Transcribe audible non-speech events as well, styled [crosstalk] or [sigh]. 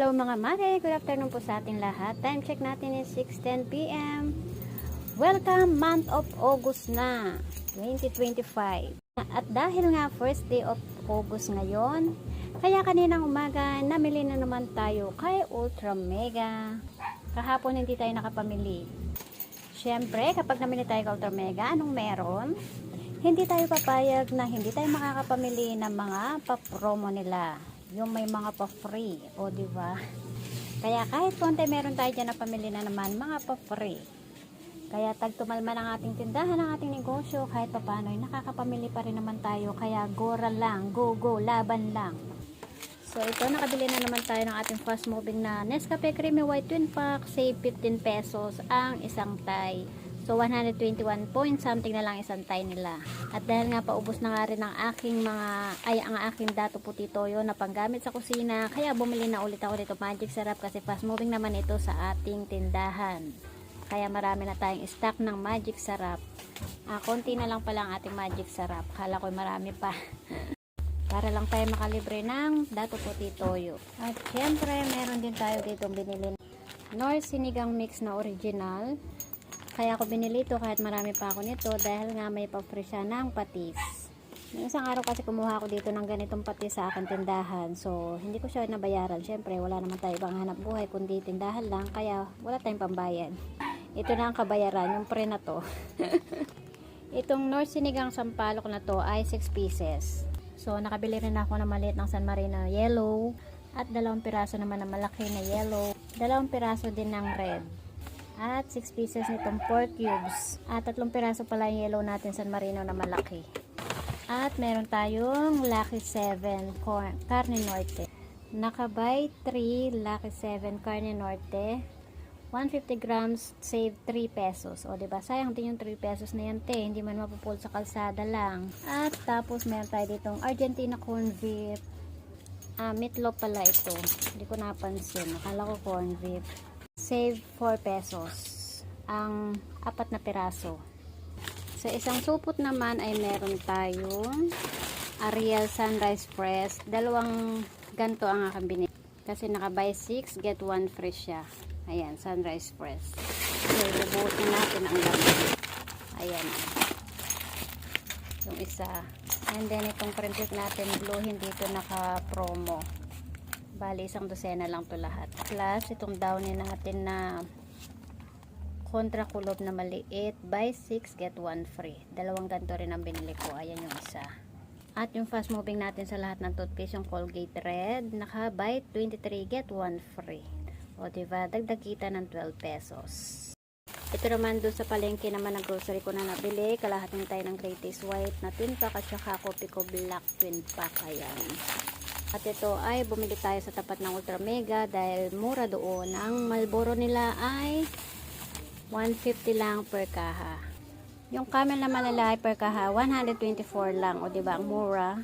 Hello mga mare, good afternoon po sa ating lahat. Time check natin is 6.10pm. Welcome month of August na, 2025. At dahil nga first day of August ngayon, kaya kaninang umaga, namili na naman tayo kay Ultra Mega. Kahapon hindi tayo nakapamili. Siyempre, kapag namili tayo kay Ultra Mega, anong meron? Hindi tayo papayag na hindi tayo makakapamili ng mga pa-promo nila yung may mga pa-free, o di ba? Kaya kahit konti meron tayo dyan na pamili na naman, mga pa-free. Kaya tagtumalman ang ating tindahan, ang ating negosyo, kahit papano, nakakapamili pa rin naman tayo. Kaya gora lang, go go, laban lang. So ito, nakabili na naman tayo ng ating fast moving na Nescafe Creamy White Twin Pack, save 15 pesos ang isang tie. So 121 point something na lang isang tie nila. At dahil nga paubos na nga rin ang aking mga ay ang aking dato puti toyo na panggamit sa kusina, kaya bumili na ulit ako nito Magic Sarap kasi fast moving naman ito sa ating tindahan. Kaya marami na tayong stock ng Magic Sarap. Ah, konti na lang pala ang ating Magic Sarap. Kala ko marami pa. [laughs] Para lang tayo makalibre ng dato puti toyo. At syempre, meron din tayo dito binili Nor sinigang mix na original. Kaya ako binili ito kahit marami pa ako nito dahil nga may pa-free siya ng patis. Yung isang araw kasi kumuha ako dito ng ganitong patis sa aking tindahan. So, hindi ko siya nabayaran. Siyempre, wala naman tayo ibang hanap buhay kundi tindahan lang. Kaya, wala tayong pambayad. Ito na ang kabayaran, yung pre na to. [laughs] Itong North Sinigang Sampalok na to ay 6 pieces. So, nakabili rin ako ng maliit ng San Marino yellow at dalawang piraso naman ng malaki na yellow. Dalawang piraso din ng red. At 6 pieces nitong pork cubes. At tatlong piraso pala yung yellow natin San Marino na malaki. At meron tayong Lucky 7 corn, Carne Norte. Nakabay 3 Lucky 7 Carne Norte. 150 grams, save 3 pesos. O, diba? Sayang din yung 3 pesos na yan, te. Hindi man mapupul sa kalsada lang. At tapos, meron tayo ditong Argentina corn beef. Ah, meatloaf pala ito. Hindi ko napansin. Akala ko corn beef. Save 4 pesos. Ang apat na piraso. Sa isang supot naman ay meron tayong Ariel Sunrise Press. Dalawang ganto ang aking binili. Kasi naka-buy 6, get 1 free siya. Ayan, Sunrise Press. So, ibubutin natin ang laman. Ayan. Yung isa. And then, itong printed natin, blue, hindi ito naka-promo. Bali, isang dosena lang to lahat. Plus, itong downy natin na kontra kulob na maliit. Buy 6, get 1 free. Dalawang ganito rin ang binili ko. Ayan yung isa. At yung fast moving natin sa lahat ng toothpaste, yung Colgate Red, naka buy 23, get 1 free. O, diba? Dagdag kita ng 12 pesos. Ito naman doon sa palengke naman ng grocery ko na nabili. Kalahating tayo ng greatest white na twin pack at saka coffee ko black twin pack. Ayan. At ito ay bumili tayo sa tapat ng Ultra Mega dahil mura doon. Ang Malboro nila ay 150 lang per kaha. Yung camel na malalaki per kaha, 124 lang. O diba, ang mura.